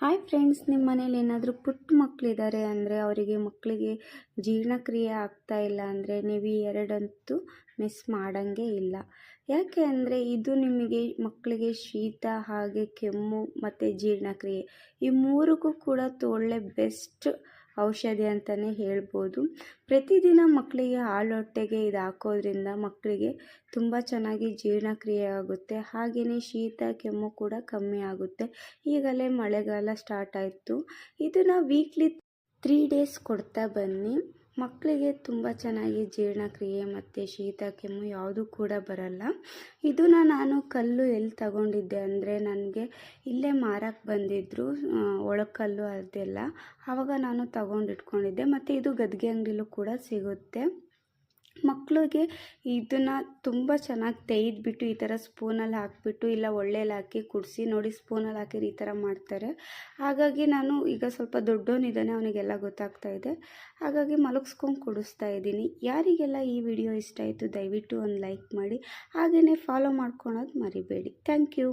Hi friends ನಿಮ್ಮ ಮನೇಲಿ ಏನಾದರೂ ಪುಟ್ಟ ಮಕ್ಕಳಿದ್ದಾರೆ ಅಂದರೆ ಅವರಿಗೆ ಮಕ್ಕಳಿಗೆ ಜೀರ್ಣಕ್ರಿಯೆ ಆಗ್ತಾ ಇಲ್ಲ ಅಂದರೆ ನೀವು ಈ ಎರಡಂತೂ ಮಿಸ್ ಮಾಡೋಂಗೆ ಇಲ್ಲ. ಯಾಕೆ ಅಂದರೆ ಇದು ನಿಮಗೆ ಮಕ್ಕಳಿಗೆ ಶೀತ, ಹಾಗೆ ಕೆಮ್ಮು ಮತ್ತು ಜೀರ್ಣಕ್ರಿಯೆ ಈ ಮೂರಿಗೂ ಕೂಡ ತೊಳ್ಳೆ ಬೆಸ್ಟ್ ಔಷಧಿ ಅಂತಲೇ ಹೇಳ್ಬೋದು. ಪ್ರತಿದಿನ ಮಕ್ಕಳಿಗೆ ಹಾಲು ಹೊಟ್ಟೆಗೆ ಇದು ಹಾಕೋದ್ರಿಂದ ಮಕ್ಕಳಿಗೆ ತುಂಬ ಚೆನ್ನಾಗಿ ಜೀರ್ಣಕ್ರಿಯೆ ಆಗುತ್ತೆ. ಹಾಗೆಯೇ ಶೀತ, ಕೆಮ್ಮು ಕೂಡ ಕಮ್ಮಿ ಆಗುತ್ತೆ. ಈಗಲೇ ಮಳೆಗಾಲ ಸ್ಟಾರ್ಟ್ ಆಯಿತು. ಇದನ್ನು ವೀಕ್ಲಿ ತ್ರೀ ಡೇಸ್ ಕೊಡ್ತಾ ಬನ್ನಿ. ಮಕ್ಕಳಿಗೆ ತುಂಬ ಚೆನ್ನಾಗಿ ಜೀರ್ಣಕ್ರಿಯೆ ಮತ್ತು ಶೀತ, ಕೆಮ್ಮು ಯಾವುದೂ ಕೂಡ ಬರಲ್ಲ. ಇದನ್ನು ನಾನು ಕಲ್ಲು ಎಲ್ಲಿ ತಗೊಂಡಿದ್ದೆ ಅಂದರೆ ನನಗೆ ಇಲ್ಲೇ ಮಾರಕ್ಕೆ ಬಂದಿದ್ದರು ಒಳಕಲ್ಲು ಅದೆಲ್ಲ. ಆವಾಗ ನಾನು ತಗೊಂಡಿಟ್ಕೊಂಡಿದ್ದೆ. ಮತ್ತು ಇದು ಗದ್ಗೆ ಅಂಗಡಿಲೂ ಕೂಡ ಸಿಗುತ್ತೆ. ಮಕ್ಕಳಿಗೆ ಇದನ್ನು ತುಂಬ ಚೆನ್ನಾಗಿ ತೆಗೆದ್ಬಿಟ್ಟು ಈ ಥರ ಸ್ಪೂನಲ್ಲಿ ಹಾಕಿಬಿಟ್ಟು ಇಲ್ಲ ಒಳ್ಳೆಯಲ್ಲಿ ಹಾಕಿ ಕುಡಿಸಿ ನೋಡಿ ಸ್ಪೂನಲ್ಲಿ ಹಾಕಿರಿ ಈ ಥರ ಮಾಡ್ತಾರೆ. ಹಾಗಾಗಿ ನಾನು ಈಗ ಸ್ವಲ್ಪ ದೊಡ್ಡವನಿದ್ದಾನೆ ಅವನಿಗೆಲ್ಲ ಗೊತ್ತಾಗ್ತಾ ಇದೆ. ಹಾಗಾಗಿ ಮಲಗಿಸ್ಕೊಂಡು ಕುಡಿಸ್ತಾ ಇದ್ದೀನಿ. ಯಾರಿಗೆಲ್ಲ ಈ ವಿಡಿಯೋ ಇಷ್ಟ ಆಯಿತು ದಯವಿಟ್ಟು ಒಂದು ಲೈಕ್ ಮಾಡಿ ಹಾಗೆಯೇ ಫಾಲೋ ಮಾಡ್ಕೊಳೋದು ಮರಿಬೇಡಿ. Thank you